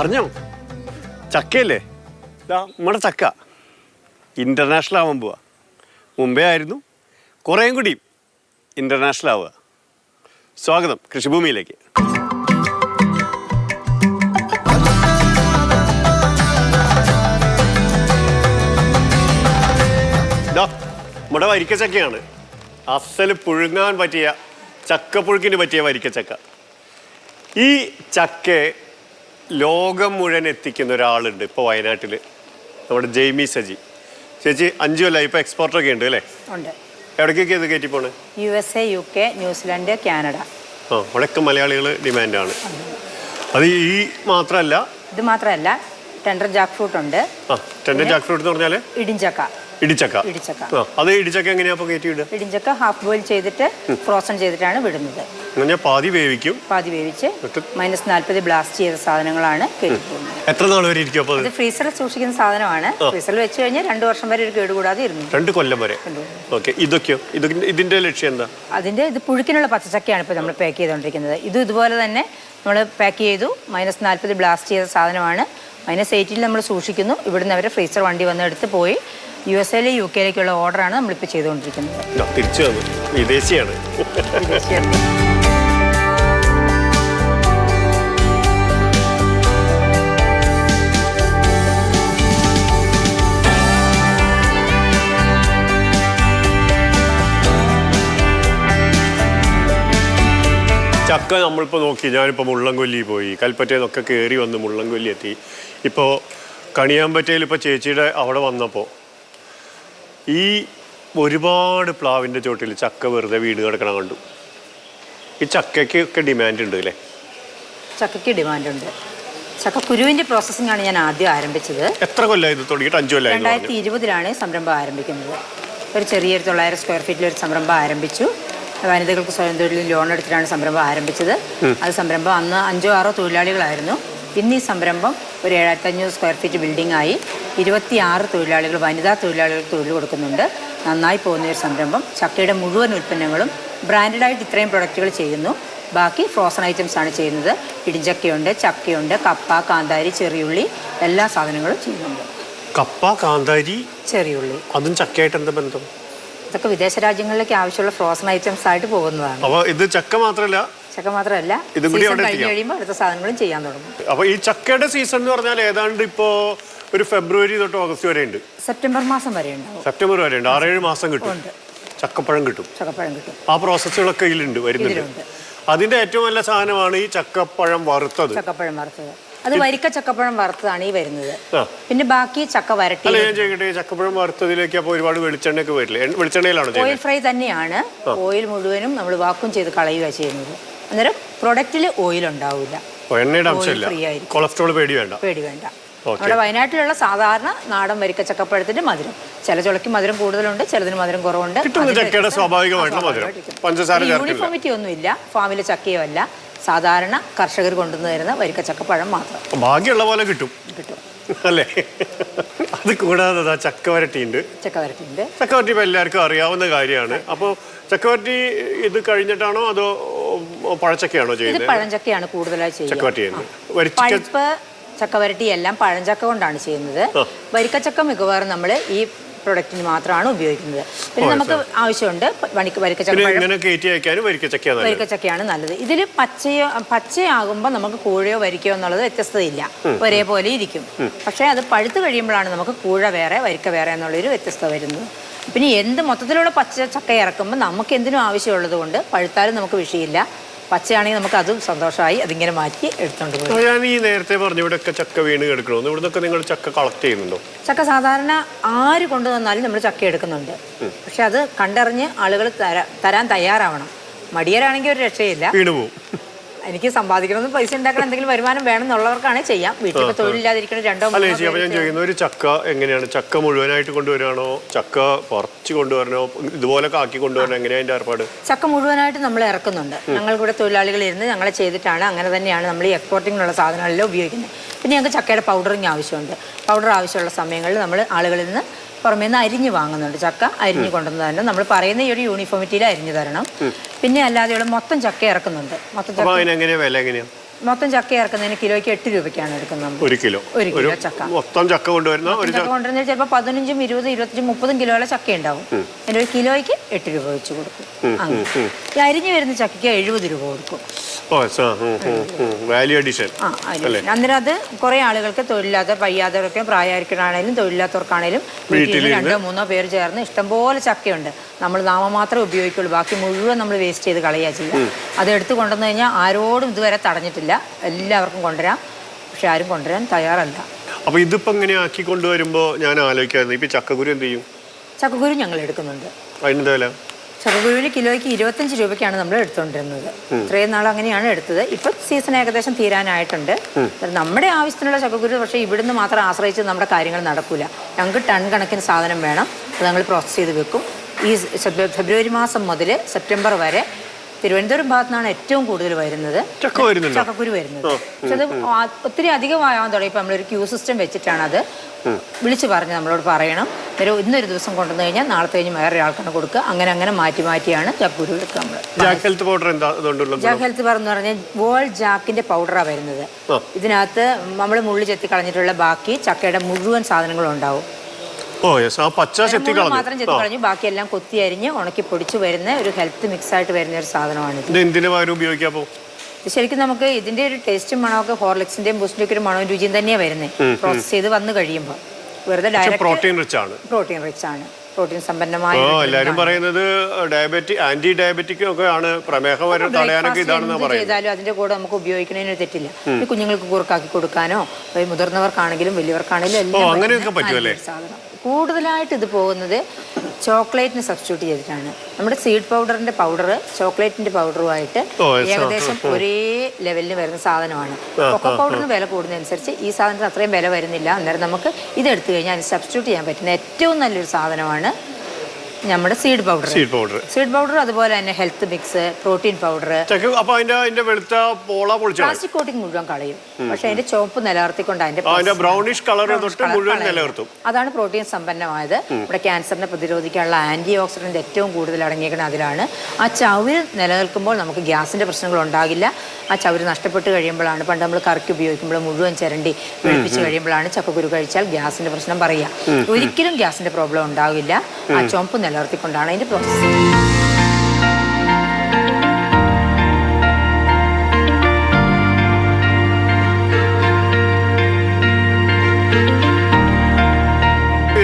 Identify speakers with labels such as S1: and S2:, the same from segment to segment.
S1: അറിഞ്ഞോ? ചക്കയല്ലേ? നമ്മുടെ ചക്ക. ഇന്റർനാഷണൽ ആവാൻ പോവാ. മുമ്പേ ആയിരുന്നു. കുറേയും കൂടി ഇന്റർനാഷണൽ ആവുക. സ്വാഗതം കൃഷിഭൂമിയിലേക്ക്. നമ്മുടെ വരിക്കച്ചക്കയാണ് അസൽ പുഴുങ്ങാൻ പറ്റിയ ചക്കപ്പുഴുക്കിന് പറ്റിയ വരിക്കച്ചക്ക ഈ ചക്കയെ ലോകം മുഴുവൻ എത്തിക്കുന്ന ഒരാളുണ്ട് ഇപ്പോൾ വയനാട്ടിൽ നമ്മുടെ ജെയ്മി സജി. ചേച്ചി അഞ്ചു കൊല്ലം ഇപ്പോൾ എക്സ്പോർട്ടൊക്കെ ഉണ്ട് അല്ലേ?
S2: ഉണ്ട്.
S1: എവിടേക്കൊക്കെ ഇത് കയറ്റി പോണേ?
S2: U S A U K New Zealand Canada.
S1: ആ അവിടെയൊക്കെ മലയാളികൾ ഡിമാൻഡാണ്. അത് ഈ മാത്രമല്ല?
S2: ഇത് മാത്രമല്ല ടെൻഡർ ജാക്ക് ഫ്രൂട്ട് ഉണ്ട്
S1: ആ ടെൻഡർ ജാക്ക് ഫ്രൂട്ട് എന്ന് പറഞ്ഞാൽ
S2: ഇടിഞ്ചക്ക.
S1: ഇടിച്ചക്ക.
S2: ഇടിച്ചക്ക.
S1: ആ അത് ഇടിച്ചക്ക എങ്ങനെയാ കയറ്റി വിടുക
S2: ഇടിഞ്ചക്ക ഹാഫ് ബോയിൽ ചെയ്തിട്ട് ഫ്രോസൺ ചെയ്തിട്ടാണ് വിടുന്നത്.
S1: ഞാൻ പാതി വേവിക്കും.
S2: പാതി വേവിച്ച്
S1: എന്നിട്ട്?
S2: മൈനസ് നാൽപ്പത് ബ്ലാസ്റ്റ് ചെയ്ത സാധനങ്ങളാണ് കയറ്റി പോകുന്നത്
S1: എത്ര നാൾ വരെ ഇരിക്കും
S2: ഇത് ഫ്രീസറിൽ സൂക്ഷിക്കുന്ന സാധനമാണ്. ഫ്രീസറിൽ വെച്ച് കഴിഞ്ഞാൽ രണ്ടു വർഷം വരെ ഒരു കേടുകൂടാതെ ഇരുന്നു.
S1: രണ്ട് കൊല്ലം വരെ. ഓക്കെ ഇതൊക്കെയോ? ഇത് ഇതിന്റെ ലക്ഷ്യം എന്താ?
S2: അതിന്റെ ഇത് പുഴുക്കിനുള്ള പച്ചച്ചക്കയാണ് ഇപ്പോൾ നമ്മൾ പാക്ക് ചെയ്തുകൊണ്ടിരിക്കുന്നത് ഇത് ഇതുപോലെ തന്നെ നമ്മൾ പാക്ക് ചെയ്തു. മൈനസ് നാൽപ്പത് ബ്ലാസ്റ്റ് ചെയ്ത സാധനമാണ്. മൈനസ് എയ്റ്റിൽ നമ്മൾ സൂക്ഷിക്കുന്നു. ഇവിടുന്ന് അവർ ഫ്രീസർ വണ്ടി വന്ന് എടുത്ത് പോയി. യു എസ് എയിലെ യു കെയിലേക്കുള്ള ഓർഡറാണ് നമ്മളിപ്പോൾ ചെയ്തുകൊണ്ടിരിക്കുന്നത്.
S1: ഇതാ, തിരിച്ചു വന്നു. വിദേശിയാണ്. ചക്ക നമ്മളിപ്പോൾ നോക്കി ഞാനിപ്പോൾ മുള്ളംകൊല്ലി പോയി. കൽപ്പറ്റയിൽ നിന്നൊക്കെ കയറി വന്ന് മുള്ളംകൊല്ലി എത്തി. ഇപ്പോൾ കണിയാമ്പറ്റയിൽ ഇപ്പോൾ ചേച്ചിയുടെ അവിടെ വന്നപ്പോൾ ഈ ഒരുപാട് പ്ലാവിന്റെ ചോട്ടിൽ ചക്ക വെറുതെ വീട് കിടക്കണം കണ്ടു. ഈ ചക്കയ്ക്ക് ഒക്കെ ഡിമാൻഡ് ഉണ്ട് അല്ലേ?
S2: ചക്കയ്ക്ക് ഡിമാൻഡ് ഉണ്ട്. ചക്കക്കുരുവിന്റെ പ്രോസസ്സിംഗ് ആണ് ഞാൻ ആദ്യം ആരംഭിച്ചത്.
S1: എത്ര കൊല്ലമായിരുന്നു ഇത് തുടങ്ങിയിട്ട് അഞ്ചു കൊല്ലമായി എന്ന്
S2: രണ്ടായിരത്തി ഇരുപതിലാണ് സംരംഭം ആരംഭിക്കുന്നത്. ഒരു ചെറിയൊരു തൊള്ളായിരം സ്ക്വയർ ഫീറ്റിൽ ഒരു സംരംഭം ആരംഭിച്ചു. വനിതകൾക്ക് സ്വയം തൊഴിലിൽ ലോൺ എടുത്തിട്ടാണ് സംരംഭം ആരംഭിച്ചത്. അത് സംരംഭം അന്ന് അഞ്ചോ ആറോ തൊഴിലാളികളായിരുന്നു. ഇന്ന് ഈ സംരംഭം ഒരു ഏഴായിരത്തി അഞ്ഞൂറ് സ്ക്വയർ ഫീറ്റ് ബിൽഡിംഗ് ആയി ഇരുപത്തിയാറ് തൊഴിലാളികൾ വനിതാ തൊഴിലാളികൾക്ക് തൊഴിൽ കൊടുക്കുന്നുണ്ട്. നന്നായി പോകുന്ന ഒരു സംരംഭം. ചക്കയുടെ മുഴുവൻ ഉൽപ്പന്നങ്ങളും ബ്രാൻഡഡായിട്ട് ഇത്രയും പ്രൊഡക്റ്റുകൾ ചെയ്യുന്നു. ബാക്കി ഫ്രോസൺ ഐറ്റംസ് ആണ് ചെയ്യുന്നത്. ഇടിഞ്ചക്കയുണ്ട് ചക്കയുണ്ട് കപ്പ കാന്താരി ചെറിയുള്ളി എല്ലാ സാധനങ്ങളും ചെയ്യുന്നുണ്ട്.
S1: കപ്പ കാന്താരി
S2: ചെറിയുള്ളി.
S1: അതും ചക്കയായിട്ട് എന്താ ബന്ധം?
S2: ഇതൊക്കെ വിദേശ രാജ്യങ്ങളിലേക്ക് ആവശ്യമുള്ള ഫ്രോസൺ ഐറ്റംസ് ആയിട്ട് പോകുന്നതാണ്.
S1: അപ്പൊ ഇത് ചക്ക മാത്രമല്ല
S2: ചക്ക മാത്രമല്ല സീസൺ കഴിഞ്ഞ് കഴിയുമ്പോൾ അടുത്ത സാധനങ്ങളും ചെയ്യാൻ തുടങ്ങും.
S1: അപ്പൊ ഈ ചക്കയുടെ സീസൺ എന്ന് പറഞ്ഞാൽ ഏതാണ്ട് ഇപ്പോ ഒരു ഫെബ്രുവരി തൊട്ട് ഓഗസ്റ്റ് വരെ ഉണ്ട്.
S2: സെപ്റ്റംബർ മാസം വരെ ഉണ്ടാവും.
S1: സെപ്റ്റംബർ വരെ ഉണ്ട്. ആറേഴ് മാസം കിട്ടും. ചക്കപ്പഴം കിട്ടും.
S2: ചക്കപ്പഴം കിട്ടും.
S1: ആ പ്രോസസ്സുകളൊക്കെ ഇതിലുണ്ട് വരുന്നുണ്ട്. അതിന്റെ ഏറ്റവും നല്ല സാധനമാണ് ഈ ചക്കപ്പഴം വറുത്തത്.
S2: ചക്കപ്പഴം വറുത്തത്. അത് വരിക്ക ചക്കപ്പഴം വറുത്തതാണ് ഈ വരുന്നത്. പിന്നെ ബാക്കി ചക്ക വരട്ടി.
S1: അല്ല ഞാൻ ചോദിക്കട്ടെ ഈ ചക്കപ്പഴം വറുത്തതിലേക്ക് അപ്പോൾ ഒരുപാട് വെളിച്ചെണ്ണയൊക്കെ വരില്ലേ വെളിച്ചെണ്ണയിലാണോ
S2: ഓയിൽ ഫ്രൈ തന്നെയാണ്. ഓയിൽ മുഴുവനും നമ്മൾ വാക്കും ചെയ്ത് കളയുക ചെയ്യുന്നത്. അന്നേരം പ്രൊഡക്റ്റിൽ ഓയിൽ ഉണ്ടാവില്ല
S1: എണ്ണയുടെ അംശമില്ല. കൊളസ്ട്രോൾ പേടി വേണ്ട.
S2: പേടി വേണ്ട. നമ്മുടെ വയനാട്ടിലുള്ള സാധാരണ നാടൻ വരിക്ക ചക്കപ്പഴത്തിന്റെ മധുരം. ചില ചുളയ്ക്ക് മധുരം കൂടുതലുണ്ട് ചിലതിന് മധുരം കുറവുണ്ട്. യൂണിഫോമിറ്റി ഒന്നുമില്ല. ഫാമിലെ ചക്കയോ അല്ല. സാധാരണ കർഷകർ കൊണ്ടുവന്ന് തരുന്ന വരിക്കച്ചക്ക പഴം മാത്രം.
S1: ഭാഗ്യമുള്ള പോലെ കിട്ടും.
S2: കിട്ടും.
S1: അല്ലേ? അത് കൂടാതെ ദാ ഉണ്ട്
S2: ചക്കവരട്ടി ഉണ്ട്
S1: ചക്കവരട്ടി ഇപ്പം എല്ലാവർക്കും അറിയാവുന്ന കാര്യമാണ്. അപ്പോൾ ചക്കവരട്ടി ഇത് കഴിഞ്ഞിട്ടാണോ അതോ പഴച്ചക്കയാണോ
S2: ഇത്
S1: ചെയ്യുന്നത്?
S2: പഴഞ്ചക്കയാണ് കൂടുതലായി
S1: ചക്കവരട്ടി ചെയ്യുന്നത് വരിക്ക
S2: പഴുപ്പ് ചക്കവരട്ടി എല്ലാം പഴഞ്ചക്ക കൊണ്ടാണ് ചെയ്യുന്നത്. വരിക്കച്ചക്ക മിക്കവാറും നമ്മൾ ഈ പ്രൊഡക്റ്റിന് മാത്രമാണ് ഉപയോഗിക്കുന്നത്. പിന്നെ നമുക്ക് ആവശ്യമുണ്ട് വണിക്ക് വരിക്കച്ചക്ക വരിക്കച്ചക്കയാണ് നല്ലത്. ഇതിൽ പച്ചയോ പച്ചയാകുമ്പോൾ നമുക്ക് കൂഴയോ വരിക്കയോ എന്നുള്ളത് വ്യത്യസ്തതയില്ല. ഒരേപോലെ ഇരിക്കും. പക്ഷേ അത് പഴുത്ത് കഴിയുമ്പോഴാണ് നമുക്ക് കൂഴ വേറെ വരിക്ക വേറെ എന്നുള്ളൊരു വ്യത്യസ്തത വരുന്നത്. പിന്നെ എന്ത് മൊത്തത്തിലുള്ള പച്ച ചക്ക ഇറക്കുമ്പോൾ നമുക്ക് എന്തിനും ആവശ്യമുള്ളത് കൊണ്ട് പഴുത്താലും നമുക്ക് വിഷയമില്ല പച്ചയാണെങ്കിൽ നമുക്ക് അതും സന്തോഷമായി അതിങ്ങനെ മാറ്റി എടുത്തോണ്ട് പോകും
S1: ഞാൻ ഈ നേരത്തെ പറഞ്ഞു ഇവിടെയൊക്കെ ചക്ക വീണ് എടുക്കണോ ഇവിടുന്നൊക്കെ നിങ്ങൾ ചക്ക കളക്ട് ചെയ്യുന്നുണ്ടോ?
S2: ചക്ക സാധാരണ ആര് കൊണ്ടുവന്നാലും നമ്മൾ ചക്ക എടുക്കുന്നുണ്ട്. പക്ഷെ അത് കണ്ടറിഞ്ഞ് ആളുകൾ തരാൻ തയ്യാറാവണം. മടിയരാണെങ്കിൽ ഒരു രക്ഷയില്ല.
S1: വീണു പോവും
S2: എനിക്ക് സമ്പാദിക്കണം പൈസ ഉണ്ടാക്കണം എന്തെങ്കിലും വരുമാനം വേണം എന്നുള്ളവർക്കാണ് ചെയ്യാം വീട്ടിൽ തൊഴിലില്ലാതിരിക്കണം രണ്ടോ
S1: അല്ല ചേച്ചി അപ്പൊ ഞാൻ ചോദിക്കുന്നത് ഒരു ചക്ക എങ്ങനെയാണ്? ചക്ക മുഴുവനായിട്ട് കൊണ്ടുവരാണോ ചക്ക പറിച്ച് കൊണ്ടുവരണോ? ഇതുപോലെ ആക്കി കൊണ്ടുവരണോ? എങ്ങനെയാണ് അതിന്റെ ഏർപ്പാട്?
S2: ചക്ക മുഴുവനായിട്ട് നമ്മൾ ഇറക്കുന്നുണ്ട്. ഞങ്ങൾ കൂടെ തൊഴിലാളികൾ ഇരുന്ന് ഞങ്ങളെ ചെയ്തിട്ടാണ് അങ്ങനെ തന്നെയാണ് നമ്മൾ ഈ എക്സ്പോർട്ടിങ്ങിനുള്ള സാധനങ്ങളെല്ലാം ഉപയോഗിക്കുന്നത്. പിന്നെ ഞങ്ങൾക്ക് ചക്കയുടെ പൗഡറിങ് ആവശ്യമുണ്ട്. പൗഡർ ആവശ്യമുള്ള സമയങ്ങളിൽ നമ്മൾ ആളുകളിൽ നിന്ന് പുറമേ നിന്ന് അരിഞ്ഞ് വാങ്ങുന്നുണ്ട്. ചക്ക അരിഞ്ഞ് കൊണ്ടുവന്ന് തരണം നമ്മൾ പറയുന്ന ഈ ഒരു യൂണിഫോമിറ്റിയിൽ അരിഞ്ഞു തരണം. പിന്നെ അല്ലാതെയുള്ള മൊത്തം ചക്ക ഇറക്കുന്നുണ്ട്. മൊത്തം ചക്ക
S1: അതിനെങ്ങനെയാണ് വില എങ്ങനെയാണ്
S2: മൊത്തം ചക്ക ഇറക്കുന്നതിന് കിലോയ്ക്ക് എട്ട് രൂപയ്ക്കാണ് എടുക്കുന്നത്.
S1: ഒരു കിലോ.
S2: ഒരു കിലോ ചക്ക.
S1: മൊത്തം ചക്ക കൊണ്ടുവരുന്ന ഒരു
S2: ചക്ക കൊണ്ടുവരുന്നത് ചിലപ്പോൾ പതിനഞ്ചും ഇരുപതും ഇരുപത്തഞ്ചും മുപ്പതും കിലോയുടെ ചക്ക ഉണ്ടാവും അതിന് ഒരു കിലോയ്ക്ക് എട്ട് രൂപ വെച്ച് കൊടുക്കും. ഈ അരിഞ്ഞു വരുന്ന ചക്കയ്ക്ക് എഴുപത് രൂപ കൊടുക്കും.
S1: വാല്യൂ അഡീഷൻ
S2: അന്നേരം അത് കുറെ ആളുകൾക്ക് തൊഴിലില്ലാത്ത വയ്യാത്തവർക്ക് പ്രായമായിരിക്കണാണേലും തൊഴിലില്ലാത്തവർക്കാണേലും വീട്ടിൽ രണ്ടോ മൂന്നോ പേര് ചേർന്ന് ഇഷ്ടംപോലെ ചക്കയുണ്ട്. നമ്മൾ നാമം മാത്രമേ ഉപയോഗിക്കുള്ളൂ. ബാക്കി മുഴുവൻ നമ്മൾ വേസ്റ്റ് ചെയ്ത് കളയുക ചെയ്യുക. അത് എടുത്തു കൊണ്ടുവന്നു കഴിഞ്ഞാൽ ആരോടും ഇതുവരെ തടഞ്ഞിട്ടില്ല. എല്ലാവർക്കും കൊണ്ടുവരാം. പക്ഷെ ആരും കൊണ്ടുവരാൻ തയ്യാറല്ല.
S1: അപ്പൊ ഇതിപ്പോ ഇങ്ങനെ ആക്കി കൊണ്ടുവരുമ്പോ ഞാൻ ആലോചിക്കായിരുന്നു. ഇപ്പൊ ചക്കക്കുരു എന്ത് ചെയ്യും?
S2: ചക്കക്കുരു ഞങ്ങൾ എടുക്കുന്നുണ്ട്.
S1: അതിനെന്താ വില?
S2: ചക്കക്കുരുവിന് കിലോയ്ക്ക് ഇരുപത്തഞ്ച് രൂപയ്ക്കാണ് നമ്മൾ എടുത്തുകൊണ്ടിരുന്നത്. ഇത്രയും നാൾ അങ്ങനെയാണ് എടുത്തത്. ഇപ്പൊ സീസൺ ഏകദേശം തീരാനായിട്ടുണ്ട്. നമ്മുടെ ആവശ്യത്തിനുള്ള ചക്കക്കുരു പക്ഷേ ഇവിടുന്ന് മാത്രം ആശ്രയിച്ച് നമ്മുടെ കാര്യങ്ങൾ നടക്കൂല. ഞങ്ങൾക്ക് ടൺ കണക്കിന് സാധനം വേണം. അത് ഞങ്ങൾ പ്രോസസ്സ് ചെയ്ത് വെക്കും. ഈ ഫെബ്രുവരി മാസം മുതൽ സെപ്റ്റംബർ വരെ തിരുവനന്തപുരം ഭാഗത്തുനിന്നാണ് ഏറ്റവും കൂടുതൽ വരുന്നത്.
S1: ചക്ക വരുന്നുണ്ടോ?
S2: ചക്കക്കുരു വരുന്നത്. പക്ഷെ അത് ആ- ഒത്തിരി അധികമാകാൻ തുടങ്ങി. ഇപ്പം നമ്മളൊരു ക്യൂ സിസ്റ്റം വെച്ചിട്ടാണ് അത് വിളിച്ചു പറഞ്ഞ് നമ്മളോട് പറയണം. ഒരു ഇന്നൊരു ദിവസം കൊണ്ടുവന്നു കഴിഞ്ഞാൽ നാളത്തെ കഴിഞ്ഞ് വേറെ ഒരാൾക്കാണ് കൊടുക്കുക. അങ്ങനെ അങ്ങനെ മാറ്റി മാറ്റിയാണ് ചക്കക്കുരു എടുക്കുക നമ്മൾ.
S1: ജാക്ക് ഹെൽത്ത് പൗഡർ എന്താ അതുകൊണ്ടുള്ള ഗുണം?
S2: ജാക്ക് ഹെൽത്ത് പറഞ്ഞു പറഞ്ഞാൽ വോൾ ജാക്കിന്റെ പൗഡറാണ് വരുന്നത്.
S1: ആ.
S2: ഇതിനകത്ത് നമ്മൾ മുള്ളി ചെത്തി കളഞ്ഞിട്ടുള്ള ബാക്കി ചക്കയുടെ മുഴുവൻ സാധനങ്ങളും ഉണ്ടാവും.
S1: ഓ യെസ് ആ പച്ച ചെത്തി
S2: മാത്രം ചെത്തി
S1: കളഞ്ഞു.
S2: ബാക്കിയെല്ലാം കൊത്തി അരിഞ്ഞ് ഉണക്കി പൊടിച്ച് വരുന്ന ഒരു ഹെൽത്ത് മിക്സ് ആയിട്ട് വരുന്ന ഒരു സാധനമാണ്
S1: ഇത്. എന്തിനു പകരം ഉപയോഗിക്കാം അപ്പോ?
S2: ഇത് ശരിക്കും നമുക്ക് ഇതിന്റെ ഒരു ടേസ്റ്റും മണമൊക്കെ ഹോർലിക്സിന്റെയും ബൂസ്റ്റിന്റെ ഒക്കെ ഒരു മണവും രുചിയും തന്നെയാണ് വരുന്നത് പ്രോസസ് ചെയ്ത് വന്ന് കഴിയുമ്പോൾ വെറുതെ ഡയറക്റ്റ്
S1: പ്രോട്ടീൻ റിച്ച് ആണ്.
S2: പ്രോട്ടീൻ റിച്ച് ആണ്. പ്രോട്ടീൻ സമ്പന്നമായ
S1: ഓ എല്ലാരും പറയുന്നത് ഡയബറ്റിക് ആന്റി ഡയബറ്റിക് ഒക്കെ ആണ് പ്രമേഹം വരെ തടയാനൊക്കെ ഇതാണെന്ന് പറയുന്നത്.
S2: ചെയ്താലും അതിന്റെ കൂടെ നമുക്ക് ഉപയോഗിക്കുന്നതിന് ഒരു തെറ്റില്ല. ഈ കുഞ്ഞുങ്ങൾക്ക് കുറുക്കാക്കി കൊടുക്കാനോ ഈ മുതിർന്നവർക്കാണെങ്കിലും വലിയവർക്കാണെങ്കിലും എല്ലാം
S1: അങ്ങനെയൊക്കെ പറ്റുമല്ലേ?
S2: സാധനം. കൂടുതലായിട്ട് ഇത് പോകുന്നത് ചോക്ലേറ്റിന് സബ്സ്റ്റിറ്റ്യൂട്ട് ചെയ്തിട്ടാണ്. നമ്മുടെ സീഡ് പൗഡറിന്റെ പൗഡർ ചോക്ലേറ്റിന്റെ പൗഡറുമായിട്ട് ഏകദേശം ഒരേ ലെവലിന് വരുന്ന സാധനമാണ്. കൊക്കോ പൗഡറിന് വില കൂടുന്നതനുസരിച്ച് ഈ സാധനത്തിന് അത്രയും വില വരുന്നില്ല. അന്നേരം നമുക്ക് ഇത് എടുത്തു കഴിഞ്ഞാൽ അതിന് സബ്സ്റ്റിറ്റ്യൂട്ട് ചെയ്യാൻ പറ്റുന്ന ഏറ്റവും നല്ലൊരു സാധനമാണ് നമ്മുടെ seed powder
S1: seed powder
S2: seed powder അതുപോലെ തന്നെ ഹെൽത്ത് മിക്സ് പ്രോട്ടീൻ പൗഡർ
S1: അപ്പൊ അതിന്റെ അതിന്റെ വെളുത്ത പോള പൊളിച്ചാണ്
S2: പ്ലാസ്റ്റിക് കോട്ടിംഗ് മുഴുവൻ കളയും. പക്ഷെ അതിന്റെ ചോപ്പ് നിലനിർത്തിക്കൊണ്ട് അതിന്റെ
S1: ബ്രൗണിഷ് കളർ തൊട്ട് മുഴുവൻ നിലനിർത്തും.
S2: അതാണ് പ്രോട്ടീൻ സമ്പന്നമായത്. ഇവിടെ ക്യാൻസറിനെ പ്രതിരോധിക്കാനുള്ള ആന്റി ഓക്സിഡന്റ് ഏറ്റവും കൂടുതൽ അടങ്ങിയിരിക്കുന്നത് അതിലാണ്. ആ ചവിൽ നിലനിൽക്കുമ്പോൾ നമുക്ക് ഗ്യാസിന്റെ പ്രശ്നങ്ങൾ ഉണ്ടാകില്ല. ആ ചവര് നഷ്ടപ്പെട്ട് കഴിയുമ്പോഴാണ് പണ്ട് നമ്മൾ കറക്കി ഉപയോഗിക്കുമ്പോൾ മുഴുവൻ ചിരണ്ടി വെളുപ്പിച്ച് കഴിയുമ്പോഴാണ് ചക്കക്കുരു കഴിച്ചാൽ ഗ്യാസിന്റെ പ്രശ്നം പറയുക ഒരിക്കലും ഗ്യാസിന്റെ പ്രോബ്ലം ഉണ്ടാവില്ല. ആ ചുവപ്പ് നിലനിർത്തിക്കൊണ്ടാണ് അതിന്റെ പ്രോസസ്സ്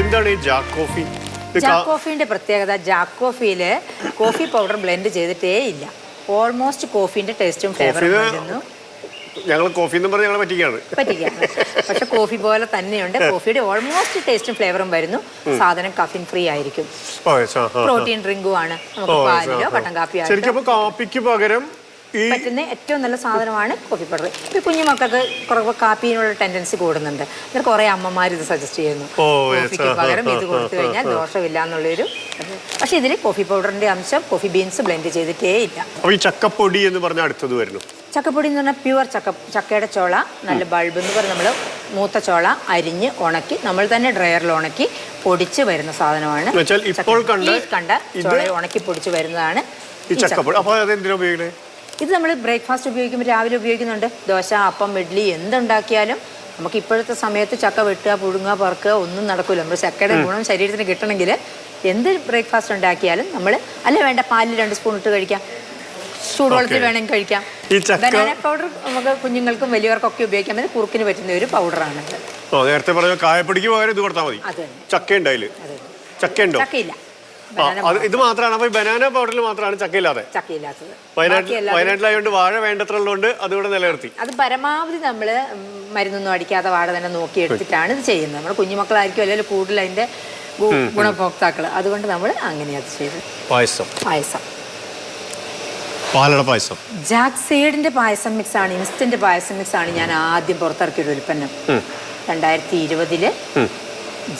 S1: എന്താണ് ഈ ജാക്ക് കോഫി? ഇത്
S2: ജാക്ക് കോഫീന്റെ പ്രത്യേകത ജാക്ക് കോഫിയിൽ കോഫി പൗഡർ ബ്ലെൻഡ് ചെയ്തിട്ടേ ഇല്ല. ഓൾമോസ്റ്റ് കോഫീന്റെ ടേസ്റ്റും ഫ്ലേവറും
S1: കോഫിന്
S2: വരുന്നു
S1: ഞങ്ങൾ കോഫി എന്ന് പറഞ്ഞ് ഞങ്ങളെ പറ്റിക്കാണ്.
S2: പറ്റിക്കാണ് പക്ഷെ കോഫി പോലെ തന്നെയുണ്ട്. കോഫിയുടെ ഓൾമോസ്റ്റ് ടേസ്റ്റും ഫ്ലേവറും വരുന്നു. സാധനം കഫിൻ ഫ്രീ ആയിരിക്കും. പ്രോട്ടീൻ ഡ്രിങ്കും ആണ്. നമുക്ക് പാലിലോ. കട്ടൻ കാപ്പിയോ
S1: ശരിക്കും അപ്പൊ കാപ്പിക്ക് പകരം
S2: പറ്റുന്ന ഏറ്റവും നല്ല സാധനമാണ് കോഫി പൗഡർ ഇപ്പൊ കുഞ്ഞു മക്കൾക്ക് കുറവ് കാപ്പിനുള്ള ടെൻഡൻസി കൂടുന്നുണ്ട്. എന്നിട്ട് കുറെ അമ്മമാർ ഇത് സജസ്റ്റ് ചെയ്യുന്നു. കോഫിക്ക് പകരം ഇത് കൊടുത്തു കഴിഞ്ഞാൽ ദോഷമില്ല എന്നുള്ളൊരു പക്ഷെ ഇതിൽ കോഫി പൗഡറിന്റെ അംശം കോഫി ബീൻസ് ബ്ലെൻഡ് ചെയ്തിട്ടേ ഇല്ല.
S1: ഈ ചക്കപ്പൊടി എന്ന് പറഞ്ഞാൽ അടുത്തത് വരുന്നു.
S2: ചക്കപ്പൊടി എന്ന് പറഞ്ഞാൽ പ്യുവർ ചക്ക ചക്കയുടെ ചോള നല്ല ബൾബ് എന്ന് പറഞ്ഞ് നമ്മൾ മൂത്ത ചോള അരിഞ്ഞ് ഉണക്കി നമ്മൾ തന്നെ ഡ്രയറിൽ ഉണക്കി പൊടിച്ച് വരുന്ന സാധനമാണ്
S1: ഇപ്പോൾ കണ്ട
S2: ഉണക്കി പൊടിച്ച് വരുന്നതാണ്
S1: ഈ ചക്കപ്പൊടി. അപ്പൊ അത് എന്തിനാ ഉപയോഗിക്കണേ
S2: ഇത് നമ്മൾ ബ്രേക്ക്ഫാസ്റ്റ് ഉപയോഗിക്കുമ്പോൾ രാവിലെ ഉപയോഗിക്കുന്നുണ്ട്. ദോശ അപ്പം ഇഡ്ഡലി എന്തുണ്ടാക്കിയാലും നമുക്ക് ഇപ്പോഴത്തെ സമയത്ത് ചക്ക വെട്ടുക പുഴുങ്ങുക പറക്കുക ഒന്നും നടക്കില്ല നമ്മൾ ചക്കയുടെ ഗുണം ശരീരത്തിന് കിട്ടണമെങ്കിൽ എന്ത് ബ്രേക്ക്ഫാസ്റ്റ് ഉണ്ടാക്കിയാലും നമ്മൾ അല്ല വേണ്ട പാലിൽ രണ്ട് സ്പൂൺ ഇട്ട് കഴിക്കാം. ചൂടുവെള്ളത്തിൽ. വേണമെങ്കിൽ കഴിക്കാം. ബനാന പൗഡർ നമുക്ക് കുഞ്ഞുങ്ങൾക്കും വലിയവർക്കൊക്കെ ഉപയോഗിക്കാൻ പറ്റും കുറുക്കിന് പറ്റുന്ന ഒരു പൗഡറാണ്
S1: നേരത്തെ പറഞ്ഞ കായപ്പൊടിക്ക് പകരം ഇത് കൊടുത്താൽ മതി.
S2: ചക്കയുണ്ടായില്ല ചക്കയുണ്ടോ
S1: ചക്ക
S2: ചക്കയില്ല.
S1: ആ അത് ഇത് മാത്രമാണ്. അപ്പൊ ബനാന പൗഡറിൽ മാത്രമാണ് ചക്കയില്ലാതെ.
S2: ചക്കയില്ലാത്തത്.
S1: വയനാട്ടിൽ
S2: ബാക്കിയെല്ലാം
S1: വയനാട്ടിലായതുകൊണ്ട് വാഴ വേണ്ടത്ര ഉള്ളതുകൊണ്ട് അതുകൂടെ നിലനിർത്തി.
S2: അത് പരമാവധി നമ്മൾ മരുന്നൊന്നും അടിക്കാതെ വാഴ തന്നെ നോക്കി എടുത്തിട്ടാണ് ഇത് ചെയ്യുന്നത്. നമ്മുടെ കുഞ്ഞുമക്കളായിരിക്കും അല്ലെങ്കിൽ കൂടുതൽ അതിന്റെ ഗുണഭോക്താക്കൾ അതുകൊണ്ട് നമ്മൾ അങ്ങനെയാണ് ചെയ്തത്.
S1: പായസം.
S2: പായസം.
S1: പാലട പായസം.
S2: ജാക്ക് സീഡിന്റെ പായസം മിക്സ് ആണ്. ഇൻസ്റ്റന്റ് പായസം മിക്സ് ആണ് ഞാൻ ആദ്യം പുറത്തിറക്കിയ ഒരു ഉൽപ്പന്നം രണ്ടായിരത്തി ഇരുപതിൽ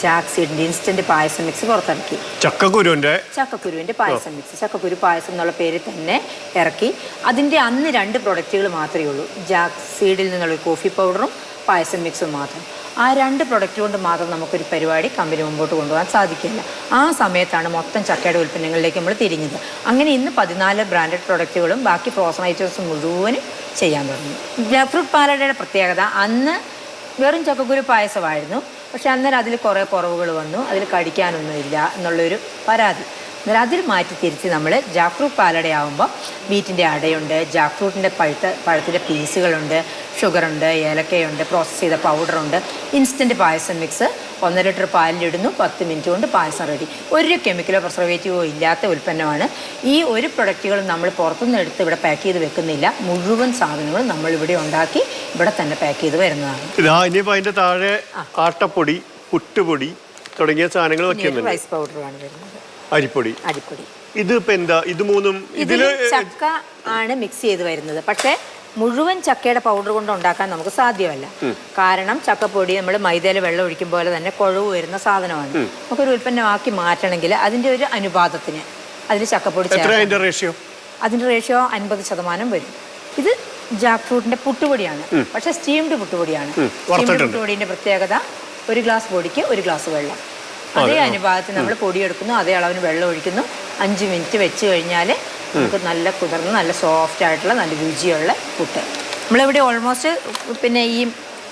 S2: ജാക്ക് സീഡിന്റെ ഇൻസ്റ്റന്റ് പായസം മിക്സ് പുറത്തിറക്കി.
S1: ചക്കക്കുരുവിന്റെ
S2: ചക്കക്കുരുവിന്റെ പായസം മിക്സ് ചക്കക്കുരു പായസം എന്നുള്ള പേരിൽ തന്നെ ഇറക്കി. അതിന്റെ അന്ന് രണ്ട് പ്രൊഡക്റ്റുകൾ മാത്രമേ ഉള്ളൂ. ജാക്സീഡിൽ നിന്നുള്ള കോഫി പൗഡറും പായസം മിക്സും മാത്രം. ആ രണ്ട് പ്രൊഡക്റ്റ് കൊണ്ട് മാത്രം നമുക്കൊരു പരിപാടി കമ്പനി മുമ്പോട്ട് കൊണ്ടുപോകാൻ സാധിക്കില്ല. ആ സമയത്താണ് മൊത്തം ചക്കയുടെ ഉൽപ്പന്നങ്ങളിലേക്ക് നമ്മൾ തിരിഞ്ഞത്. അങ്ങനെ ഇന്ന് പതിനാല് ബ്രാൻഡഡ് പ്രൊഡക്റ്റുകളും ബാക്കി ഫ്രോസൺ ഐറ്റംസും മുഴുവനും ചെയ്യാൻ തുടങ്ങി. ഫ്രൂട്ട് പാലടയുടെ പ്രത്യേകത അന്ന് വെറും ചക്കക്കുരു പായസമായിരുന്നു. പക്ഷെ അന്നേരം അതിൽ കുറേ കുറവുകൾ വന്നു. അതിൽ കടിക്കാനൊന്നുമില്ല എന്നുള്ളൊരു പരാതി. എന്നാൽ അതിൽ മാറ്റി തിരിച്ച് നമ്മൾ ജാക്ക് ഫ്രൂട്ട് പാലടയാവുമ്പോൾ ബീറ്റിന്റെ അടയുണ്ട് ജാക്ക് ഫ്രൂട്ടിന്റെ പഴുത്ത പഴത്തിന്റെ പീസുകളുണ്ട് ഷുഗറുണ്ട് ഏലക്കയുണ്ട് പ്രോസസ്സ് ചെയ്ത പൗഡറുണ്ട്. ഇൻസ്റ്റന്റ് പായസം മിക്സ് ഒന്നര ലിറ്റർ പാലിലിടുന്നു പത്ത് മിനിറ്റ് കൊണ്ട് പായസം റെഡി. ഒരു കെമിക്കലോ പ്രിസർവേറ്റീവോ ഇല്ലാത്ത ഉൽപ്പന്നമാണ്. ഈ ഒരു പ്രൊഡക്റ്റുകളും നമ്മൾ പുറത്തുനിന്ന് എടുത്ത് ഇവിടെ പാക്ക് ചെയ്ത് വെക്കുന്നില്ല. മുഴുവൻ സാധനങ്ങളും നമ്മൾ ഇവിടെ ഉണ്ടാക്കി ഇവിടെ തന്നെ പാക്ക് ചെയ്ത് വരുന്നതാണ്.
S1: ഇതാ അതിന്റെ താഴെ ആട്ടപ്പൊടി പുട്ടുപൊടി തുടങ്ങിയ സാധനങ്ങൾ
S2: റൈസ് പൗഡറാണ് വരുന്നത്.
S1: അരിപ്പൊടി.
S2: അരിപ്പൊടി.
S1: ഇതിപ്പോ എന്താ? ഇത് മൂന്നും
S2: ഇതിൽ ചക്ക ആണ് മിക്സ് ചെയ്ത് വരുന്നത്. പക്ഷേ മുഴുവൻ ചക്കയുടെ പൗഡർ കൊണ്ട് ഉണ്ടാക്കാൻ നമുക്ക് സാധ്യമല്ല. കാരണം ചക്കപ്പൊടി നമ്മൾ മൈദയിൽ വെള്ളം ഒഴിക്കും പോലെ തന്നെ കുഴവ് വരുന്ന സാധനമാണ്. നമുക്കൊരു ഉൽപ്പന്നമാക്കി മാറ്റണമെങ്കിൽ അതിന്റെ ഒരു അനുപാതത്തിന് അതിന് ചക്കപ്പൊടി
S1: എത്ര
S2: ചേർക്കണം
S1: അതിന്റെ റേഷ്യോ
S2: അതിന്റെ റേഷ്യോ അൻപത് ശതമാനം വരും. ഇത് ജാക്ക് ഫ്രൂട്ടിന്റെ പുട്ടുപൊടിയാണ് പക്ഷെ സ്റ്റീംഡ് പുട്ടുപൊടിയാണ്. സ്റ്റീംഡ്
S1: വറുത്തിട്ടുണ്ട്.
S2: പുട്ടുപൊടിന്റെ പ്രത്യേകത ഒരു ഗ്ലാസ് പൊടിക്ക് ഒരു ഗ്ലാസ് വെള്ളം. അതേ അനുപാതത്തിൽ നമ്മൾ പൊടി എടുക്കുന്നു അതേ അളവിന് വെള്ളം ഒഴിക്കുന്നു. അഞ്ച് മിനിറ്റ് വെച്ച് കഴിഞ്ഞാൽ നമുക്ക് നല്ല കുതിർന്ന് നല്ല സോഫ്റ്റ് ആയിട്ടുള്ള നല്ല രുചിയുള്ള പുട്ട്. നമ്മളിവിടെ ഓൾമോസ്റ്റ് പിന്നെ ഈ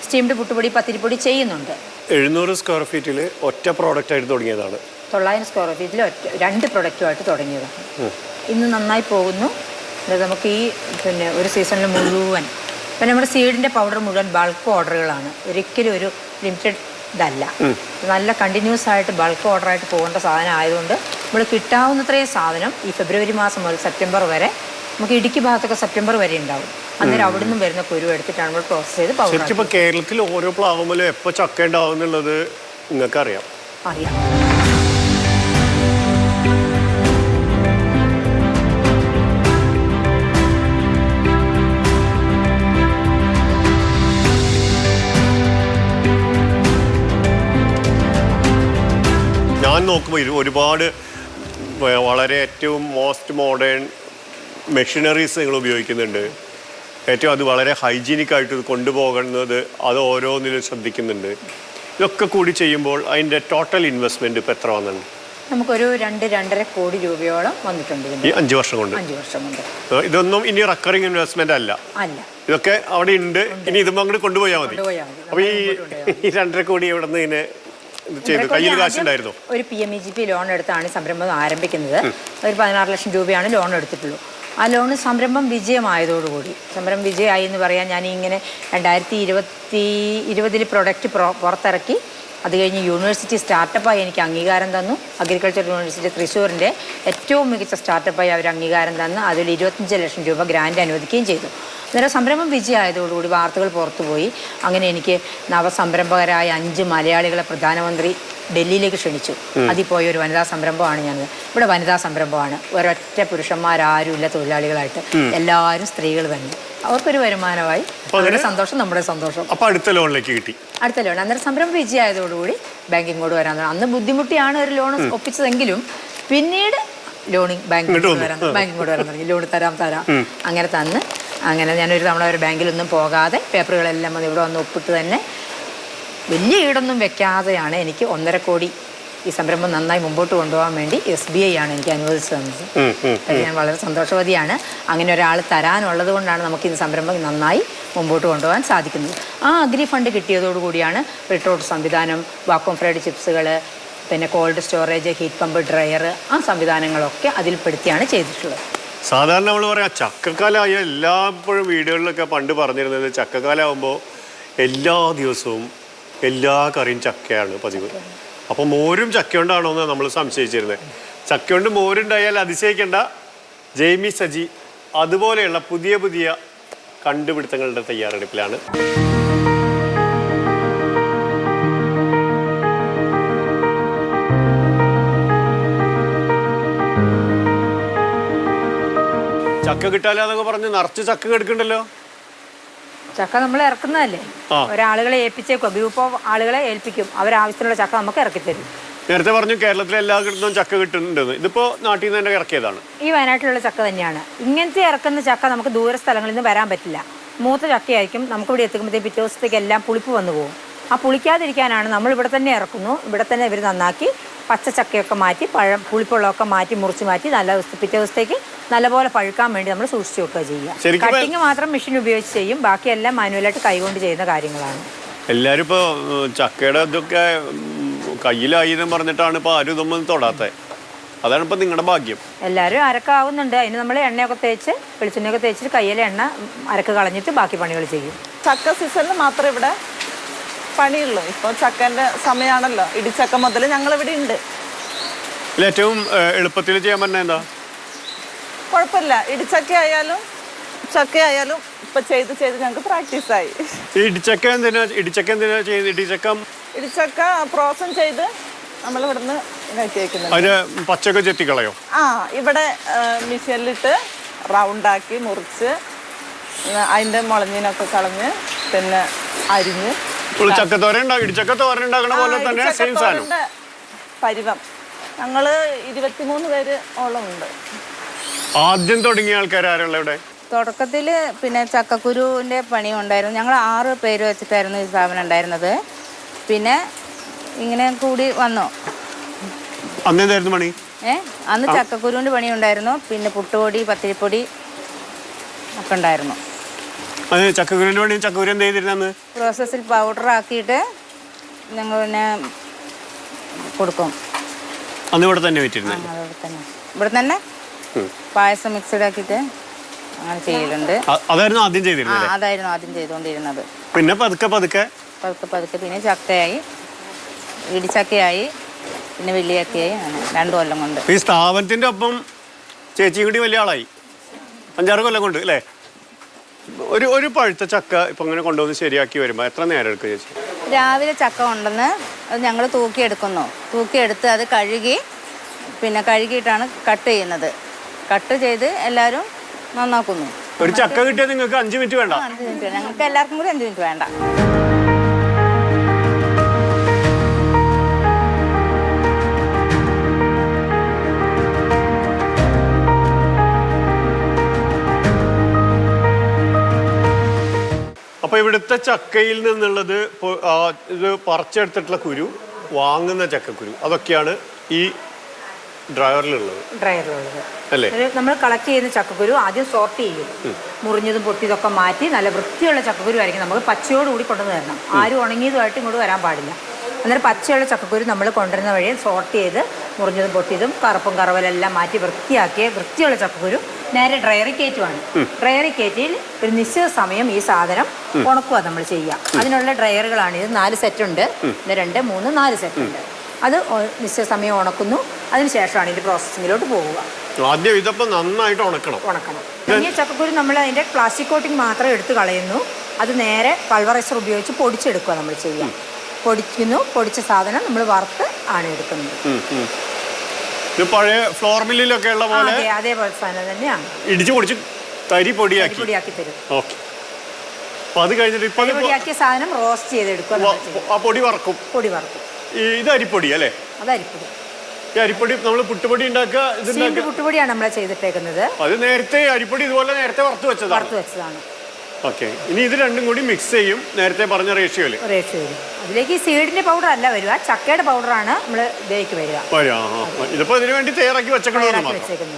S2: സ്റ്റീംഡ് പുട്ടുപൊടി പത്തിരിപ്പൊടി ചെയ്യുന്നുണ്ട്.
S1: എഴുന്നൂറ് സ്ക്വയർ ഫീറ്റിൽ ഒറ്റ പ്രോഡക്റ്റ് ആയിട്ട് തുടങ്ങിയതാണ്.
S2: തൊള്ളായിരം സ്ക്വയർ ഫീറ്റിൽ ഒറ്റ രണ്ട് പ്രൊഡക്റ്റുമായിട്ട് തുടങ്ങിയതാണ്. ഇന്ന് നന്നായി പോകുന്നു. നമുക്ക് ഈ പിന്നെ ഒരു സീസണിൽ മുഴുവൻ. പിന്നെ നമ്മുടെ സീഡിന്റെ പൗഡർ മുഴുവൻ ബൾക്ക് ഓർഡറുകളാണ് ഒരിക്കലും ഒരു ലിമിറ്റഡ് ഇതല്ല. നല്ല കണ്ടിന്യൂസ് ആയിട്ട് ബൾക്ക് ഓർഡർ ആയിട്ട് പോകേണ്ട സാധനം ആയതുകൊണ്ട് നമ്മൾ കിട്ടാവുന്നത്രയും സാധനം ഈ ഫെബ്രുവരി മാസം മുതൽ സെപ്റ്റംബർ വരെ നമുക്ക് ഇടുക്കി ഭാഗത്തൊക്കെ സെപ്റ്റംബർ വരെ ഉണ്ടാവും. അന്നേരം അവിടെ നിന്നും വരുന്ന കുരു എടുത്തിട്ടാണ് നമ്മൾ പ്രോസസ്സ് ചെയ്ത്
S1: ശരിക്കും കേരളത്തിൽ ഓരോ പ്ലാവുമ്പോഴും എപ്പോ ചക്ക ഉണ്ടാവും എന്നുള്ളത് നിങ്ങൾക്ക് അറിയാം. നോക്കുമ്പോൾ ഇത് ഒരുപാട് വളരെ ഏറ്റവും മോസ്റ്റ് മോഡേൺ മെഷീനറീസ് നിങ്ങൾ ഉപയോഗിക്കുന്നുണ്ട്. ഏറ്റവും അത് വളരെ ഹൈജീനിക് ആയിട്ട് ഇത് കൊണ്ടുപോകുന്നത് അത് ഓരോന്നിലും ശ്രദ്ധിക്കുന്നുണ്ട്. ഇതൊക്കെ കൂടി ചെയ്യുമ്പോൾ അതിന്റെ ടോട്ടൽ ഇൻവെസ്റ്റ്മെന്റ് ഇപ്പോൾ എത്ര വന്നിട്ടുണ്ട്
S2: നമുക്കൊരു രണ്ട് രണ്ടര കോടി രൂപയോളം വന്നിട്ടുണ്ട്
S1: ഈ അഞ്ച് വർഷം കൊണ്ട്?
S2: അഞ്ച് വർഷം കൊണ്ട്.
S1: ഇതൊന്നും ഇനി റെക്കറിങ് ഇൻവെസ്റ്റ്മെന്റ് അല്ല.
S2: അല്ല.
S1: ഇതൊക്കെ അവിടെ ഉണ്ട്. ഇനി ഇതും അങ്ങോട്ട് കൊണ്ടുപോയാൽ മതി. അപ്പൊ ഈ രണ്ടര കോടി എവിടെ നിന്ന് ഇത് ചെയ്തു. കയ്യിൽ കാശുണ്ടായിരുന്നോ.
S2: ഒരു P M E G P loan എടുത്താണ് സംരംഭം ആരംഭിക്കുന്നത്. ഒരു പതിനാറ് ലക്ഷം രൂപയാണ് ലോൺ എടുത്തിട്ടുള്ളൂ. ആ ലോൺ സംരംഭം വിജയമായതോടുകൂടി. സംരംഭം വിജയമായി എന്ന് പറയാൻ ഞാൻ ഇങ്ങനെ രണ്ടായിരത്തി ഇരുപത്തി ഇരുപതിൽ പ്രൊഡക്റ്റ് പുറത്തിറക്കി. അത് കഴിഞ്ഞ് യൂണിവേഴ്സിറ്റി സ്റ്റാർട്ടപ്പായി എനിക്ക് അംഗീകാരം തന്നു. അഗ്രികൾച്ചർ യൂണിവേഴ്സിറ്റി തൃശ്ശൂരിന്റെ ഏറ്റവും മികച്ച സ്റ്റാർട്ടപ്പായി അവർ അംഗീകാരം തന്നു. അതിൽ ഇരുപത്തഞ്ച് ലക്ഷം രൂപ ഗ്രാൻഡ് അനുവദിക്കുകയും ചെയ്തു. അന്നേരം സംരംഭം വിജയമായതോടുകൂടി വാർത്തകൾ പുറത്തുപോയി. അങ്ങനെ എനിക്ക് നവസംരംഭകരായ അഞ്ച് മലയാളികളെ പ്രധാനമന്ത്രി ഡൽഹിയിലേക്ക് ക്ഷണിച്ചു. അതിൽ പോയ ഒരു വനിതാ സംരംഭമാണ് ഞാൻ ഇവിടെ വനിതാ സംരംഭമാണ്. ഒരൊറ്റ പുരുഷന്മാരാരുമില്ല തൊഴിലാളികളായിട്ട്. എല്ലാവരും സ്ത്രീകൾ തന്നെ. അവർക്കൊരു വരുമാനമായി. അവരുടെ സന്തോഷം നമ്മുടെ സന്തോഷം.
S1: അപ്പൊ അടുത്ത ലോണിലേക്ക് കിട്ടി.
S2: അടുത്ത ലോൺ. അന്നേരം സംരംഭം വിജയമായതോടുകൂടി ബാങ്കിങ്ങോട് വരാൻ അന്ന് ബുദ്ധിമുട്ടിയാണ് ഒരു ലോൺ ഒപ്പിച്ചതെങ്കിലും പിന്നീട് ലോണിങ് ബാങ്കിങ്ങോട് വരാൻ ബാങ്കിങ്ങോട് വരാൻ തുടങ്ങി. ലോൺ തരാം തരാം. അങ്ങനെ തന്ന്. അങ്ങനെ ഞാനൊരു തവണ ഒരു ബാങ്കിലൊന്നും പോകാതെ പേപ്പറുകളെല്ലാം വന്ന് ഇവിടെ വന്ന് ഒപ്പിട്ട് തന്നെ വലിയ ഈടൊന്നും വെക്കാതെയാണ് എനിക്ക് ഒന്നര കോടി ഈ സംരംഭം നന്നായി മുമ്പോട്ട് കൊണ്ടുപോകാൻ വേണ്ടി എസ് ബി ഐ ആണ് എനിക്ക് അനുവദിച്ചു തന്നത്. ഞാൻ വളരെ സന്തോഷവതിയാണ്. അങ്ങനെ ഒരാൾ തരാനുള്ളത് കൊണ്ടാണ് നമുക്ക് ഈ സംരംഭം നന്നായി മുമ്പോട്ട് കൊണ്ടുപോകാൻ സാധിക്കുന്നത്. ആ അഗ്രി ഫണ്ട് കിട്ടിയതോടുകൂടിയാണ് റിട്ടോട്ട് സംവിധാനം വാക്വം ഫ്രൈഡ് ചിപ്സുകൾ പിന്നെ cold storage heat pump dryer ആ സംവിധാനങ്ങളൊക്കെ അതിൽപ്പെടുത്തിയാണ് ചെയ്തിട്ടുള്ളത്.
S1: സാധാരണ നമ്മൾ പറയാം ചക്കക്കാലമായ എല്ലാപ്പോഴും വീടുകളിലൊക്കെ പണ്ട് പറഞ്ഞിരുന്നത് ചക്കക്കാലാവുമ്പോൾ എല്ലാ ദിവസവും എല്ലാ കറിയും ചക്കയാണ് പതിവ്. അപ്പോൾ മോരും ചക്ക കൊണ്ടാണോ എന്ന് നമ്മൾ സംശയിച്ചിരുന്നത് ചക്ക കൊണ്ട് മോരുണ്ടായാൽ അതിശയിക്കേണ്ട. ജെയ്മി സജി അതുപോലെയുള്ള പുതിയ പുതിയ കണ്ടുപിടുത്തങ്ങളുടെ തയ്യാറെടുപ്പിലാണ്. ചക്ക കിട്ടാലെന്നൊക്കെ പറഞ്ഞ് നിറച്ച് ചക്ക കെടുക്കണ്ടല്ലോ
S2: ചക്ക നമ്മൾ ഇറക്കുന്നതല്ലേ. ഒരാളുകളെ ഏൽപ്പിച്ചേക്കോ. ഗ്രൂപ്പ് ഓഫ് ആളുകളെ ഏൽപ്പിക്കും. അവരാവശ്യത്തിനുള്ള ചക്ക നമുക്ക് ഇറക്കി തരും
S1: നേരത്തെ പറഞ്ഞു കേരളത്തിലെ എല്ലാ കിട്ടുന്നതും ചക്ക കിട്ടുന്നുണ്ടെന്ന്. ഇതിപ്പോ നാട്ടിൽ നിന്ന് തന്നെ ഇറക്കിയതാണ്.
S2: ഈ വയനാട്ടിലുള്ള ചക്ക തന്നെയാണ്. ഇങ്ങനത്തെ ഇറക്കുന്ന ചക്ക നമുക്ക് ദൂര സ്ഥലങ്ങളിൽ നിന്ന് വരാൻ പറ്റില്ല. മൂത്ത ചക്കയായിരിക്കും. നമുക്ക് ഇവിടെ എത്തുമ്പോഴത്തേക്ക് പിറ്റേ ദിവസത്തേക്ക് എല്ലാം പുളിപ്പ് വന്നു പോകും. ആ പുളിക്കാതിരിക്കാനാണ് നമ്മൾ ഇവിടെ തന്നെ ഇറക്കുന്നു. ഇവിടെ തന്നെ ഇവർ നന്നാക്കി പച്ച ചക്കയൊക്കെ മാറ്റി പഴം പുളിപ്പുള്ളൊക്കെ മാറ്റി മുറിച്ച് മാറ്റി നല്ല ദിവസത്തെ പിറ്റേ ദിവസത്തേക്ക് നല്ലപോലെ പഴുക്കാൻ വേണ്ടി നമ്മൾ സൂക്ഷിച്ച് വെക്കുക ചെയ്യുക. കട്ടിങ് മാത്രം മെഷീൻ ഉപയോഗിച്ച് ചെയ്യും ബാക്കിയെല്ലാം മാനുവലായിട്ട് കൈകൊണ്ട് ചെയ്യുന്ന കാര്യങ്ങളാണ്.
S1: എല്ലാരും ഇപ്പൊ ഉം, ചക്കയുടെ ഇതൊക്കെ കയ്യിലായി എന്ന് പറഞ്ഞിട്ടാണ് ഇപ്പൊ ആരും ഇതൊന്നും തൊടാത്തെ. അതാണ് ഇപ്പൊ നിങ്ങളുടെ ഭാഗ്യം.
S2: എല്ലാവരും അരക്കാവുന്നുണ്ട് അതിന് നമ്മൾ എണ്ണയൊക്കെ തേച്ച് വെളിച്ചെണ്ണയൊക്കെ തേച്ചിട്ട് കയ്യിലെ എണ്ണ അരക്ക് കളഞ്ഞിട്ട് ബാക്കി പണികൾ ചെയ്യും.
S3: ചക്ക സീസണിൽ മാത്രം ഇവിടെ പണിയുള്ളൂ. ഇപ്പോൾ ചക്കന്റെ സമയാണല്ലോ. ഇടിച്ചക്ക മുതൽ ഞങ്ങളിവിടെ ഉണ്ട്
S1: ഏറ്റവും എളുപ്പത്തിൽ ചെയ്യാൻ പറ്റുന്ന എന്താ?
S3: കുഴപ്പമില്ല ഇടിച്ചക്ക ആയാലും ചക്ക ആയാലും ഇപ്പൊ ചെയ്ത് ചെയ്ത് ഞങ്ങൾക്ക് പ്രാക്ടീസ്
S1: ആയി ഇടിച്ചക്ക എന്തിനാ ഇടിച്ചക്ക എന്തിനാ ചെയ്ത് ഇടിച്ചക്ക
S3: ഇടിച്ചക്ക പ്രോസസ് ചെയ്ത് നമ്മൾ ഇവിടുന്ന്
S1: അതിന് പച്ചക്ക ചെത്തിക്കളയോ?
S3: ആ ഇവിടെ മിഷീനിലിട്ട് റൗണ്ടാക്കി മുറിച്ച് അതിന്റെ മുളഞ്ഞിനൊക്കെ കളഞ്ഞ് പിന്നെ അരിഞ്ഞ്
S1: പുളിച്ചക്കത്തോര ചക്കത്തോര ഉണ്ടാ ഇടിച്ചക്ക തോരൻ ഉണ്ടാക്കണ പോലെ തന്നെ സെയിം സാധനം.
S3: പരിവം. ഞങ്ങൾ ഇരുപത്തിമൂന്ന് പേര് ഓളം ഉണ്ട്
S1: ആദ്യം തുടങ്ങിയ ആൾക്കാർ ആരുള്ള ഇവിടെ?
S4: തുടക്കത്തിൽ പിന്നെ ചക്കക്കുരുവിന്റെ പണി ഉണ്ടായിരുന്നു. ഞങ്ങൾ ആറ് പേര് വെച്ചിട്ടായിരുന്നു ഈ സ്ഥാപനം ഉണ്ടായിരുന്നത്. പിന്നെ ഇങ്ങനെ കൂടി വന്നു.
S1: അന്ന് പണി?
S4: ഏ അന്ന് ചക്കക്കുരുവിന്റെ പണി ഉണ്ടായിരുന്നു. പിന്നെ പുട്ടുപൊടി പത്തിരിപ്പൊടി ഒക്കെ ഉണ്ടായിരുന്നു.
S1: അത് ചക്കക്കുരുവിന്റെ വേണ്ടി ചക്കക്കുരു എന്ത് ചെയ്തിരുന്നു
S4: പ്രോസസ്സിൽ പൗഡർ ആക്കിയിട്ട് ഞങ്ങൾ പിന്നെ കൊടുക്കും.
S1: അന്ന് ഇവിടെ തന്നെ
S4: അതവിടെ തന്നെ. ഇവിടെ തന്നെ പായസം മിക്സഡ് ആക്കിയിട്ട് അങ്ങനെ ചെയ്യലുണ്ട്.
S1: അതായിരുന്നു ആദ്യം
S4: ആ
S1: ചെയ്തിരുന്നത്
S4: അതായിരുന്നു ആദ്യം ചെയ്തുകൊണ്ടിരുന്നത്.
S1: പിന്നെ പതുക്കെ പതുക്കെ?
S4: പതുക്കെ പതുക്കെ പിന്നെ ചക്കയായി. ഇടിച്ചക്കയായി. പിന്നെ വെള്ളിയാക്കിയായി. അങ്ങനെ രണ്ടു കൊല്ലം കൊണ്ട്.
S1: ഈ സ്ഥാപനത്തിന്റെ ഒപ്പം ചേച്ചി കൂടി വലിയ ആളായി. അഞ്ചാറ് കൊല്ലം കൊണ്ട് അല്ലേ? ഒരു ഒരു പഴുത്ത ചക്ക ഇപ്പൊ ഇങ്ങനെ കൊണ്ടുവന്ന് ശരിയാക്കി വരുമ്പോ എത്ര നേരം എടുക്കും ചേച്ചി?
S4: രാവിലെ ചക്ക കൊണ്ടുവന്ന് അത് ഞങ്ങൾ തൂക്കിയെടുക്കുന്നു. തൂക്കിയെടുത്ത് അത് കഴുകി പിന്നെ കഴുകിയിട്ടാണ് കട്ട് ചെയ്യുന്നത്. കട്ട് ചെയ്ത് എല്ലാവരും നന്നാക്കുന്നു.
S1: ഒരു ചക്ക കിട്ടിയാൽ നിങ്ങൾക്ക് അഞ്ച് മിനിറ്റ് വേണ്ട.
S4: അഞ്ച് മിനിറ്റ് ഞങ്ങൾക്ക് എല്ലാവർക്കും കൂടി അഞ്ച് മിനിറ്റ് വേണ്ട.
S1: അപ്പൊ ഇവിടുത്തെ ചക്കയിൽ നിന്നുള്ളത് ഇത് പറിച്ചെടുത്തിട്ടുള്ള കുരു വാങ്ങുന്ന ചക്കക്കുരു. അതൊക്കെയാണ് ഈ ഡ്രയറിലുള്ളത്.
S2: ഡ്രയറിലുള്ളത്.
S1: അല്ലേ?
S2: നമ്മൾ കളക്ട് ചെയ്യുന്ന ചക്കക്കുരു ആദ്യം സോർട്ട് ചെയ്യും. മുറിഞ്ഞതും പൊട്ടിയതൊക്കെ മാറ്റി നല്ല വൃത്തിയുള്ള ചക്കക്കുരു ആയിരിക്കും നമ്മൾ പച്ചയോടുകൂടി കൊണ്ടുവന്ന് തരണം. ആരും ഉണങ്ങിയതുമായിട്ട് ഇങ്ങോട്ട് വരാൻ പാടില്ല. അന്നേരം പച്ചയുള്ള ചക്കക്കുരു നമ്മൾ കൊണ്ടുവരുന്ന വഴി സോർട്ട് ചെയ്ത് മുറിഞ്ഞതും പൊട്ടിയതും കറുപ്പും കറവലെല്ലാം മാറ്റി വൃത്തിയാക്കിയ വൃത്തിയുള്ള ചക്കക്കുരു നേരെ ഡ്രയറി കയറ്റുവാണ്. ഡ്രയറി കയറ്റിയിൽ ഒരു നിശ്ചിത സമയം ഈ സാധനം ഉണക്കുക നമ്മൾ ചെയ്യുക അതിനുള്ള ഡ്രയറുകളാണ്. ഇത് നാല് സെറ്റ് ഉണ്ട്. രണ്ട് മൂന്ന് നാല് സെറ്റ് ഉണ്ട്. അത് നിശ്ചിത സമയം ഉണക്കുന്നു. അതിനുശേഷമാണ് ഇതിന്റെ പ്രോസസ്സിങ്ങിലോട്ട് പോവുക.
S1: ആദ്യം ഇതപ്പം നന്നായിട്ട് ഉണക്കണം.
S2: ഉണക്കണം. ഇനി ചക്കക്കുരു നമ്മൾ അതിന്റെ പ്ലാസ്റ്റിക് കോട്ടിംഗ് മാത്രം എടുത്ത് കളയുന്നു. അത് നേരെ പൾവറൈസർ ഉപയോഗിച്ച് പൊടിച്ചെടുക്കുക നമ്മൾ ചെയ്യുക പൊടിക്കുന്നു. പൊടിച്ച സാധനം നമ്മൾ വറുത്ത് ആണ് എടുക്കുന്നത്.
S1: ഇത് പഴയ ഫ്ലോർ മില്ലിലൊക്കെ ഉള്ള പോലെ
S2: അതെ അതേപോലെ സാധനം തന്നെയാണ്
S1: ഇടിച്ചു പൊടിച്ച് തരി പൊടിയാക്കി.
S2: പൊടിയാക്കി തരും.
S1: ഓക്കെ. അപ്പൊ അത് കഴിഞ്ഞിട്ട് ഇപ്പൊ
S2: പൊടിയാക്കിയ സാധനം റോസ്റ്റ്
S1: ആ പൊടി വറക്കും.
S2: പൊടി വറുക്കും.
S1: ഇത് അരിപ്പൊടി അല്ലേ?
S2: അത് അരിപ്പൊടി.
S1: ഈ അരിപ്പൊടി നമ്മൾ പുട്ടുപൊടി ഉണ്ടാക്കുക
S2: പുട്ടുപൊടിയാണ് നമ്മൾ ചെയ്തിട്ടേക്കുന്നത്.
S1: അത് നേരത്തെ അരിപ്പൊടി ഇതുപോലെ നേരത്തെ വറുത്ത് വെച്ചതാണ്.
S2: വറുത്ത് വെച്ചതാണ്.
S1: ഓക്കെ. ഇനി ഇത് രണ്ടും കൂടി മിക്സ് ചെയ്യും. നേരത്തെ പറഞ്ഞ റേഷ്യോയിൽ
S2: റേഷ്യോ അതിലേക്ക് ഈ സീഡിന്റെ പൗഡർ അല്ല വരിക. ചക്കയുടെ പൗഡറാണ് നമ്മൾ ഇതിലേക്ക് വരിക.
S1: വരാം. ഇതിപ്പോ ഇതിനു വേണ്ടി തയ്യാറാക്കി വെച്ചേക്കണമെന്ന് മാത്രം?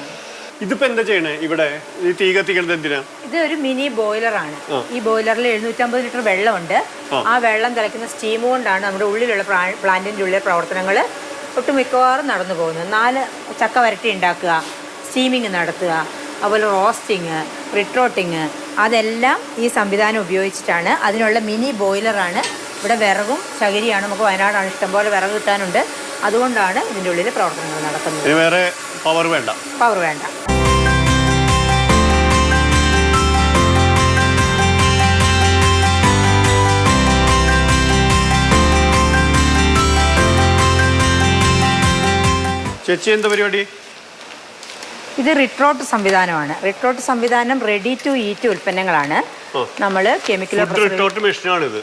S1: ഇതിപ്പോ എന്താ ചെയ്യണേ ഇവിടെ? ഈ തീ കത്തിക്കണത് എന്തിനാ?
S2: ഇത് ഒരു മിനി ബോയിലർ ആണ്. ഈ ബോയിലറിൽ എഴുന്നൂറ്റമ്പത് ലിറ്റർ വെള്ളമുണ്ട്. ആ. വെള്ളം തിളയ്ക്കുന്ന സ്റ്റീം കൊണ്ടാണ് നമ്മുടെ ഉള്ളിലുള്ള പ്ലാന്റിന്റെ ഉള്ളിലെ പ്രവർത്തനങ്ങൾ ഒട്ടുമിക്കവാറും നടന്നു പോകുന്നത്. നാല് ചക്ക വരട്ടി ഉണ്ടാക്കുക സ്റ്റീമിങ് നടത്തുക അതുപോലെ റോസ്റ്റിങ് റിട്രോട്ടിങ് അതെല്ലാം ഈ സംവിധാനം ഉപയോഗിച്ചിട്ടാണ്. അതിനുള്ള മിനി ബോയിലറാണ്. ഇവിടെ വിറകും ചകിരിയാണ് നമുക്ക് വയനാടാണ് ഇഷ്ടംപോലെ വിറക് കിട്ടാനുണ്ട്. അതുകൊണ്ടാണ് ഇതിന്റെ ഉള്ളിൽ പ്രവർത്തനങ്ങൾ നടക്കുന്നത്.
S1: വേറെ പവർ വേണ്ട.
S2: പവർ വേണ്ട.
S1: ചേച്ചി എന്താ പരിപാടി?
S2: ഇത് റിട്രോട്ട് സംവിധാനമാണ്. റിട്രോട്ട് സംവിധാനം റെഡി ടു ഈറ്റ് ഉൽപ്പന്നങ്ങളാണ്. നമ്മൾ കെമിക്കൽ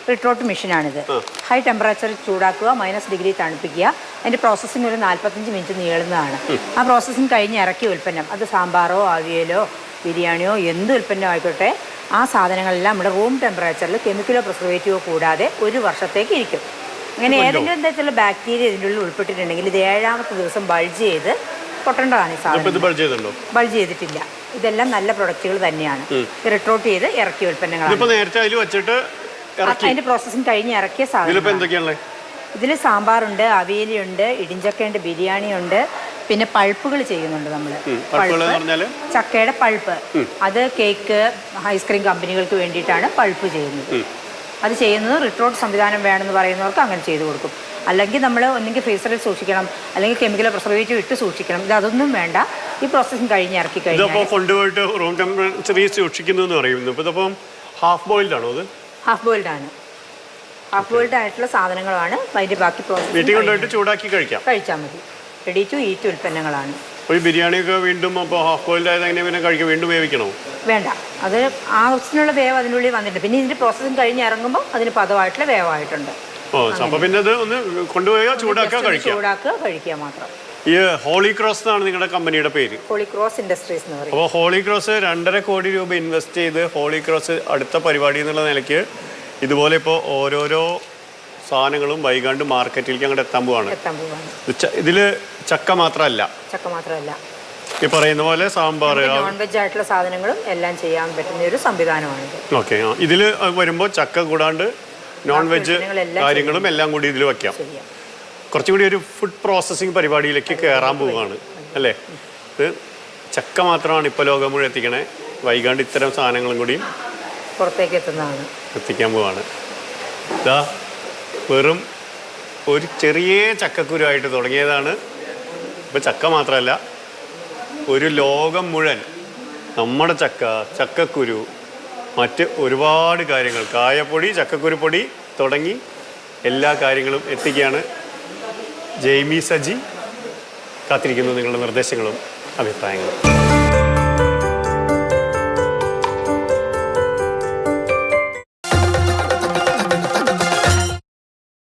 S2: റിട്രോട്ട് മെഷീനാണിത്. ഹൈ ടെമ്പറേച്ചറിൽ ചൂടാക്കുക മൈനസ് ഡിഗ്രി തണുപ്പിക്കുക. അതിന്റെ പ്രോസസ്സിംഗ് ഒരു നാൽപ്പത്തഞ്ച് മിനിറ്റ് നീളുന്നതാണ്. ആ പ്രോസസ്സിംഗ് കഴിഞ്ഞ് ഇറക്കിയ ഉൽപ്പന്നം അത് സാമ്പാറോ അവിയലോ ബിരിയാണിയോ എന്ത് ഉൽപ്പന്നം ആയിക്കോട്ടെ ആ സാധനങ്ങളെല്ലാം നമ്മുടെ റൂം ടെമ്പറേച്ചറിൽ കെമിക്കലോ പ്രിസർവേറ്റീവോ കൂടാതെ ഒരു വർഷത്തേക്ക് ഇരിക്കും. അങ്ങനെ ഏതെങ്കിലും തരത്തിലുള്ള ബാക്ടീരിയ ഇതിന്റെ ഉള്ളിൽ ഉൾപ്പെട്ടിട്ടുണ്ടെങ്കിൽ ഇത് ഏഴാമത്തെ ദിവസം ബൾജ് ചെയ്ത് പൊട്ടേണ്ടതാണ് ഈ സാധനം
S1: ബൾജ്
S2: ചെയ്തിട്ടില്ല. ഇതെല്ലാം നല്ല പ്രൊഡക്റ്റുകൾ തന്നെയാണ്. റിട്രോട്ട് ചെയ്ത് ഇറക്കിയ ഉൽപ്പന്നങ്ങളാണ്.
S1: വെച്ചിട്ട്
S2: അതിന്റെ പ്രോസസ്സിങ് കഴിഞ്ഞ് ഇറക്കിയ സാധനം ഇതിൽ സാമ്പാറുണ്ട് അവിയലുണ്ട് ഇടിഞ്ചക്കയുണ്ട് ബിരിയാണി ഉണ്ട്. പിന്നെ പൾപ്പുകൾ ചെയ്യുന്നുണ്ട് നമ്മൾ ചക്കയുടെ പൾപ്പ്. അത് കേക്ക് ഐസ്ക്രീം കമ്പനികൾക്ക് വേണ്ടിയിട്ടാണ് പൾപ്പ് ചെയ്യുന്നത്. അത് ചെയ്യുന്നത് റിട്രോട്ട് സംവിധാനം വേണമെന്ന് പറയുന്നവർക്ക് അങ്ങനെ ചെയ്തു കൊടുക്കും. അല്ലെങ്കിൽ നമ്മൾ ഒന്നെങ്കിൽ ഫ്രീസറിൽ സൂക്ഷിക്കണം അല്ലെങ്കിൽ കെമിക്കൽ പ്രിസർവേറ്റീവ് ഇട്ട് സൂക്ഷിക്കണം. ഇത് അതൊന്നും വേണ്ട. ഈ പ്രോസസ്സിങ് കഴിഞ്ഞ് ഇറക്കി കഴിഞ്ഞാൽ
S1: കൊണ്ടുപോയിട്ട് റൂം ടെമ്പറേച്ചറിൽ സൂക്ഷിക്കുന്നു എന്ന് പറയുന്നു. ഇപ്പൊ ഇതിപ്പം ഹാഫ് ബോയിൽഡ് ആണോ അത്?
S2: ഹാഫ് ബോയിൽഡ് ആണ്. ഹാഫ് ബോയിൽഡ് ആയിട്ടുള്ള സാധനങ്ങളാണ് അതിന്റെ ബാക്കി
S1: വീട്ടിൽ
S2: പ്രോസസ്സിംഗ്
S1: കൊണ്ടുപോയിട്ട് ചൂടാക്കി കഴിക്കാം.
S2: കഴിച്ചാൽ മതി. റെഡി ടു ഈറ്റ് ഉൽപ്പന്നങ്ങളാണ്.
S1: ഒരു ബിരിയാണിയൊക്കെ വീണ്ടും അപ്പോൾ ഹാഫ് ബോയിൽഡ് ആയത് എങ്ങനെ പിന്നെ കഴിക്കാം വീണ്ടും വേവിക്കണോ?
S2: വേണ്ട. അത് ആവശ്യത്തിനുള്ള വേവ് അതിനുള്ളിൽ വന്നിട്ടുണ്ട്. പിന്നെ ഇതിന്റെ പ്രോസസ്സിങ് കഴിഞ്ഞ് ഇറങ്ങുമ്പോൾ അതിന് പദമായിട്ടുള്ള വേവായിട്ടുണ്ട്.
S1: ഓ പിന്നെ അത് ഒന്ന് കൊണ്ടുപോയോ ചൂടാക്കുക
S2: Just ഒന്ന്
S1: കഴിക്കാം?
S2: ചൂടാക്കുക കഴിക്കുക മാത്രം.
S1: ഈ ഹോളി ക്രോസ് എന്നാണ് നിങ്ങളുടെ കമ്പനിയുടെ പേര്.
S2: ഹോളി ക്രോസ് ഇൻഡസ്ട്രീസ് എന്ന് പറയും.
S1: അപ്പോൾ ഹോളി ക്രോസ് രണ്ടര കോടി രൂപ ഇൻവെസ്റ്റ് ചെയ്ത് ഹോളി ക്രോസ് അടുത്ത പരിപാടി എന്നുള്ള നിലയ്ക്ക് ഇതുപോലെ ഇപ്പോൾ ഓരോരോ സാധനങ്ങളും വൈകാണ്ട് മാർക്കറ്റിലേക്ക് അങ്ങോട്ട് എത്താൻ പോവാണ്. ഇതിൽ ചക്ക മാത്രമല്ല.
S2: ചക്ക മാത്രമല്ല.
S1: ഈ പറയുന്ന പോലെ സാമ്പാർ
S2: നോൺ വെജ് ആയിട്ടുള്ള സാധനങ്ങളും എല്ലാം ചെയ്യാൻ പറ്റുന്ന ഒരു സംവിധാനമാണ്
S1: ഓക്കെ ഇതിൽ വരുമ്പോൾ ചക്ക കൂടാണ്ട് നോൺ വെജ് കാര്യങ്ങളും എല്ലാം കൂടി ഇതിൽ
S2: വയ്ക്കാം.
S1: കുറച്ചും കൂടി ഒരു ഫുഡ് പ്രോസസ്സിംഗ് പരിപാടിയിലേക്ക് കയറാൻ പോവുകയാണ് അല്ലേ? ഇത് ചക്ക മാത്രമാണ് ഇപ്പോൾ ലോകം മുഴുവൻ എത്തിക്കണേ. വൈകാണ്ട് ഇത്തരം സാധനങ്ങളും കൂടി
S2: പുറത്തേക്ക് എത്തുന്നതാണ്.
S1: എത്തിക്കാൻ പോവാണ്. ഇതാ വെറും ഒരു ചെറിയ ചക്കക്കുരുവായിട്ട് തുടങ്ങിയതാണ്. ഇപ്പം ചക്ക മാത്രമല്ല ഒരു ലോകം മുഴുവൻ നമ്മുടെ ചക്ക ചക്കക്കുരു മറ്റ് ഒരുപാട് കാര്യങ്ങൾ. കായപ്പൊടി ചക്കക്കുരുപ്പൊടി തുടങ്ങി എല്ലാ കാര്യങ്ങളും എത്തിക്കുകയാണ് ജെയ്മി സജി. കാത്തിരിക്കുന്നു നിങ്ങളുടെ നിർദ്ദേശങ്ങളും അഭിപ്രായങ്ങളും.